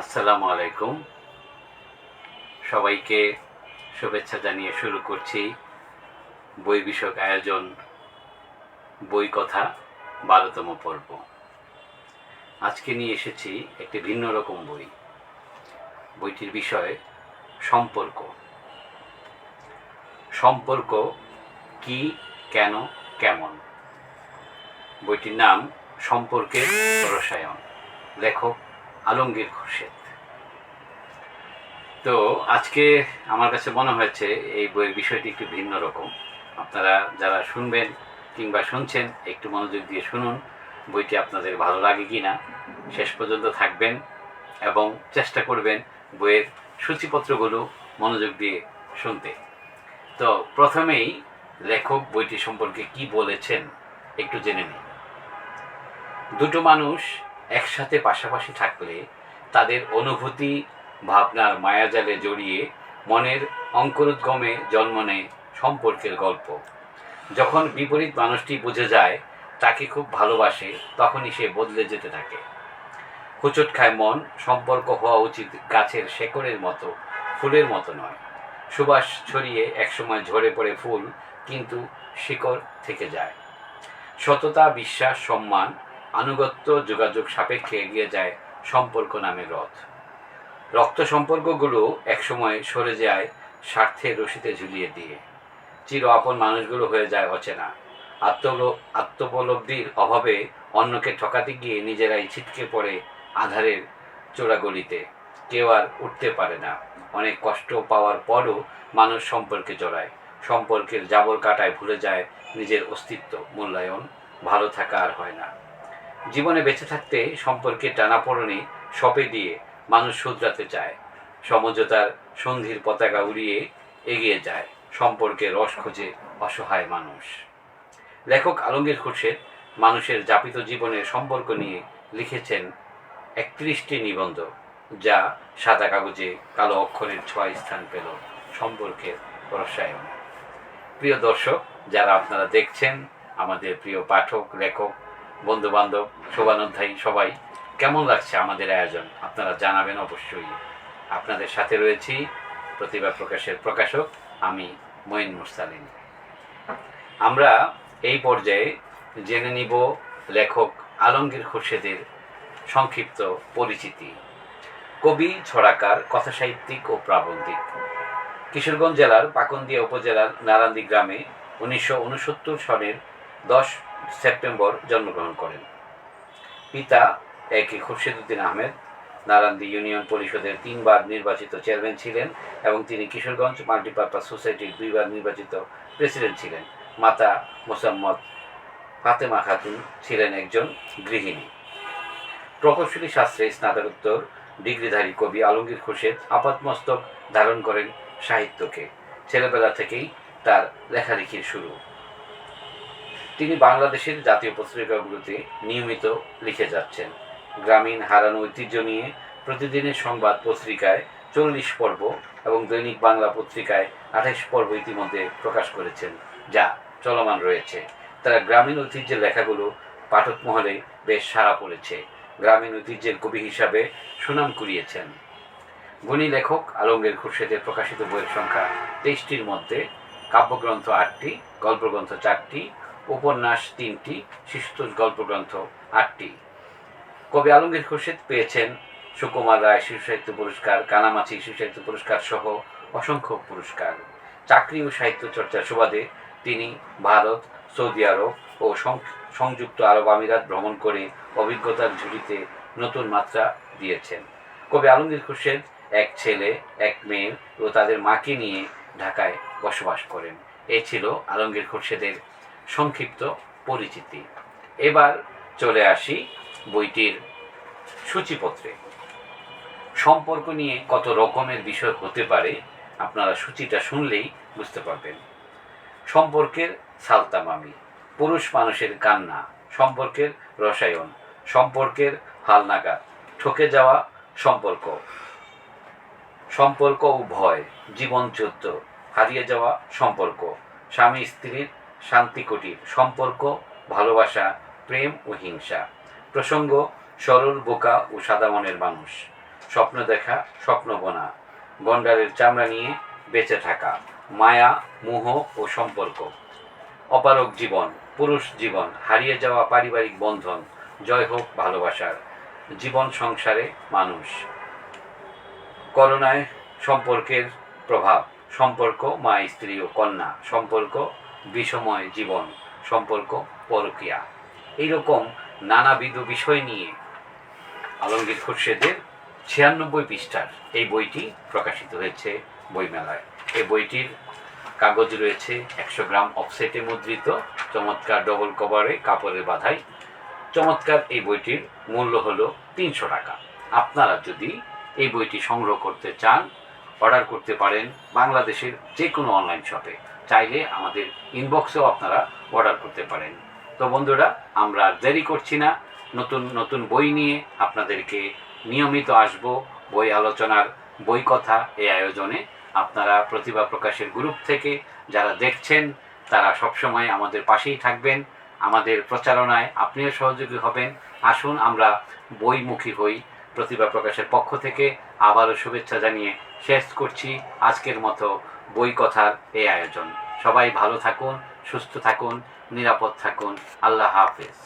আসসালামু আলাইকুম। সবাইকে শুভেচ্ছা জানিয়ে শুরু করছি বই বিষয়ক আয়োজন, বই কথা, বারোতম পর্ব। আজকে নিয়ে এসেছি একটি ভিন্ন রকম বই। বইটির বিষয় সম্পর্ক। সম্পর্ক কি, কেন, কেমন? বইটির নাম সম্পর্কের রসায়ন। লেখক আলমগীর খোরশেদ। তো আজকে আমার কাছে মনে হয়েছে এই বইয়ের বিষয়টি একটু ভিন্ন রকম। আপনারা যারা শুনবেন কিংবা শুনছেন, একটু মনোযোগ দিয়ে শুনুন, বইটি আপনাদের ভালো লাগে কি না শেষ পর্যন্ত থাকবেন এবং চেষ্টা করবেন বইয়ের সূচিপত্রগুলো মনোযোগ দিয়ে শুনতে। তো প্রথমেই লেখক বইটি সম্পর্কে কি বলেছেন একটু জেনে নিই। দুটো মানুষ একসাথে পাশাপাশি থাকলে তাদের অনুভূতি, ভাবনার মায়াজালে জড়িয়ে মনের অঙ্কুরোদ্গমে জন্ম নেয় সম্পর্কের গল্প। যখন বিপরীত মানুষটি বুঝে যায় তাকে খুব ভালোবাসে, তখনই সে বদলে যেতে থাকে। হুচট খায় মন সম্পর্ক হওয়া উচিত গাছের শেকড়ের মতো, ফুলের মতো নয়। সুবাস ছড়িয়ে একসময় ঝরে পড়ে ফুল, কিন্তু শিকড় থেকে যায়। সততা, বিশ্বাস, সম্মান আনুগত্য যোগাযোগ সাপেক্ষে এগিয়ে যায় সম্পর্ক নামে রথ। রক্ত সম্পর্কগুলো একসময় সরে যায় স্বার্থে রশিতে ঝুলিয়ে দিয়ে। চির আপন মানুষগুলো হয়ে যায় অচেনা। আত্মল, আত্মোপলব্ধির অভাবে অন্যকে ঠকাতে গিয়ে নিজেরাই ছিটকে পড়ে আধারের চোরাগলিতে। কেউ আর উঠতে পারে না। অনেক কষ্ট পাওয়ার পরও মানুষ সম্পর্কে জড়ায়। সম্পর্কের জাবর কাটায় ভুলে যায় নিজের অস্তিত্ব। মূল্যায়ন, ভালো থাকা আর হয় না। জীবনে বেঁচে থাকতে সম্পর্কে টানাপোড়নে সপে দিয়ে মানুষ শুধরাতে চায়। সমঝোতার সন্ধির পতাকা উড়িয়ে এগিয়ে যায় সম্পর্কে রস খোঁজে অসহায় মানুষ। লেখক আলমগীর খুরশেদ মানুষের যাপিত জীবনের সম্পর্ক নিয়ে লিখেছেন একত্রিশটি নিবন্ধ, যা সাদা কাগজে কালো অক্ষরের ছয় স্থান পেল সম্পর্কের রসায়ন। প্রিয় দর্শক, যারা আপনারা দেখছেন, আমাদের প্রিয় পাঠক, লেখক বন্ধু বান্ধব শোভানোধ্যায়ী সবাই, কেমন লাগছে আমাদের আয়োজন? আপনারা জানাবেন অবশ্যই। আপনাদের সাথে রয়েছি প্রতিভা প্রকাশের প্রকাশক, আমি মঈন মুরসালিন। আমরা এই পর্যায়ে জেনে নিব লেখক আলমগীর খুরশেদের সংক্ষিপ্ত পরিচিতি। কবি, ছড়াকার, কথাসাহিত্যিক ও প্রাবন্ধিক। কিশোরগঞ্জ জেলার পাকন্দিয়া উপজেলার নারান্দি গ্রামে উনিশশো উনসত্তর সনের দশ সেপ্টেম্বর জন্মগ্রহণ করেন। পিতা একে খুরশেদুদ্দিন আহমেদ। নারান্দি ইউনিয়ন পরিষদের তিনবার নির্বাচিত চেয়ারম্যান ছিলেন এবং তিনি কিশোরগঞ্জ মাল্টিপারপাস সোসাইটির দুইবার নির্বাচিত প্রেসিডেন্ট ছিলেন। মাতা মোসাম্মদ ফাতেমা খাতুন ছিলেন একজন গৃহিণী। প্রকৌশলী শাস্ত্রে স্নাতকোত্তর ডিগ্রিধারী কবি আলমগীর খোরশেদ আপাতমস্তক ধারণ করেন সাহিত্যকে। ছেলেবেলা থেকেই তার লেখালেখির শুরু। তিনি বাংলাদেশের জাতীয় পত্রিকাগুলোতে নিয়মিত লিখে যাচ্ছেন। গ্রামীণ হারানো ঐতিহ্য নিয়ে প্রতিদিনের সংবাদ পত্রিকায় চল্লিশ পর্ব এবং দৈনিক বাংলা পত্রিকায় আঠাশ পর্ব ইতিমধ্যে প্রকাশ করেছেন, যা চলমান রয়েছে। তারা গ্রামীণ ঐতিহ্যের লেখাগুলো পাঠক মহলে বেশ সাড়া পড়েছে। গ্রামীণ ঐতিহ্যের কবি হিসাবে সুনাম কুড়িয়েছেন। গুণী লেখক আলমগীর খুরশেদের প্রকাশিত বইয়ের সংখ্যা তেইশটির মধ্যে কাব্যগ্রন্থ আটটি, গল্পগ্রন্থ চারটি উপন্যাস তিনটি, শিশুতোষ গল্পগ্রন্থ আটটি। কবি আলমগীর খুরশেদ পেয়েছেন সুকুমার রায় শিশু সাহিত্য পুরস্কার, কানামাছি শিশু সাহিত্য পুরস্কার সহ অসংখ্য পুরস্কার। চাকরি ও সাহিত্য চর্চার সুবাদে তিনি ভারত, সৌদি আরব ও সংযুক্ত আরব আমিরাত ভ্রমণ করে অভিজ্ঞতার ঝুড়িতে নতুন মাত্রা দিয়েছেন। কবি আলমগীর খুরশেদ এক ছেলে, এক মেয়ে ও তাদের মাকে নিয়ে ঢাকায় বসবাস করেন। এ ছিল আলমগীর খুরশেদের সংক্ষিপ্ত পরিচিতি। এবার চলে আসি বইটির সূচিপত্রে। সম্পর্ক নিয়ে কত রকমের বিষয় হতে পারে, আপনারা সূচিটা শুনলেই বুঝতে পারবেন। সম্পর্কের সালতামামি পুরুষ মানুষের কান্না, সম্পর্কের রসায়ন, সম্পর্কের হালনাগাদ, ঠকে যাওয়া সম্পর্ক। সম্পর্ক ও ভয়, জীবন যুদ্ধ, হারিয়ে যাওয়া সম্পর্ক স্বামী স্ত্রীর শান্তি কুটির, সম্পর্ক, ভালোবাসা, প্রেম ও হিংসা। প্রসঙ্গ, সরল, বোকা ও সাদা মনের মানুষ। স্বপ্ন দেখা, স্বপ্ন বোনা। গন্ডারের চামড়া নিয়ে বেঁচে থাকা। মায়া, মোহ ও সম্পর্ক। অপারক জীবন, পুরুষ জীবন, হারিয়ে যাওয়া পারিবারিক বন্ধন, জয় হোক ভালোবাসার। জীবন সংসারে মানুষ। করোনায় সম্পর্কের প্রভাব। সম্পর্ক, মা, স্ত্রী ও কন্যা। সম্পর্ক বিষময় জীবন, সম্পর্ক পরকিয়া এইরকম নানাবিধ বিষয় নিয়ে আলমগীর খুরশেদের ছিয়ানব্বই পৃষ্ঠার এই বইটি প্রকাশিত হয়েছে বইমেলায়। এই বইটির কাগজ রয়েছে একশো গ্রাম অফসেটে মুদ্রিত, চমৎকার ডবল কভারে কাপড়ের বাধাই। চমৎকার এই বইটির মূল্য হলো তিনশো টাকা। আপনারা যদি এই বইটি সংগ্রহ করতে চান অর্ডার করতে পারেন বাংলাদেশের যে কোনো অনলাইন শপে। চাইলে আমাদের ইনবক্সেও আপনারা অর্ডার করতে পারেন। তো বন্ধুরা, আমরা দেরি করছি না। নতুন নতুন বই নিয়ে আপনাদেরকে নিয়মিত আসব বই আলোচনার বই কথা এই আয়োজনে। আপনারা প্রতিভা প্রকাশের গ্রুপ থেকে যারা দেখছেন, তারা সবসময় আমাদের পাশেই থাকবেন। আমাদের প্রচারণায় আপনিও সহযোগী হবেন। আসুন, আমরা বইমুখী হই। প্রতিভা প্রকাশের পক্ষ থেকে আবারও শুভেচ্ছা জানিয়ে শেষ করছি আজকের মতো বই কথার এই আয়োজন। সবাই ভালো থাকুন, সুস্থ থাকুন, নিরাপদ থাকুন। আল্লাহ হাফেজ।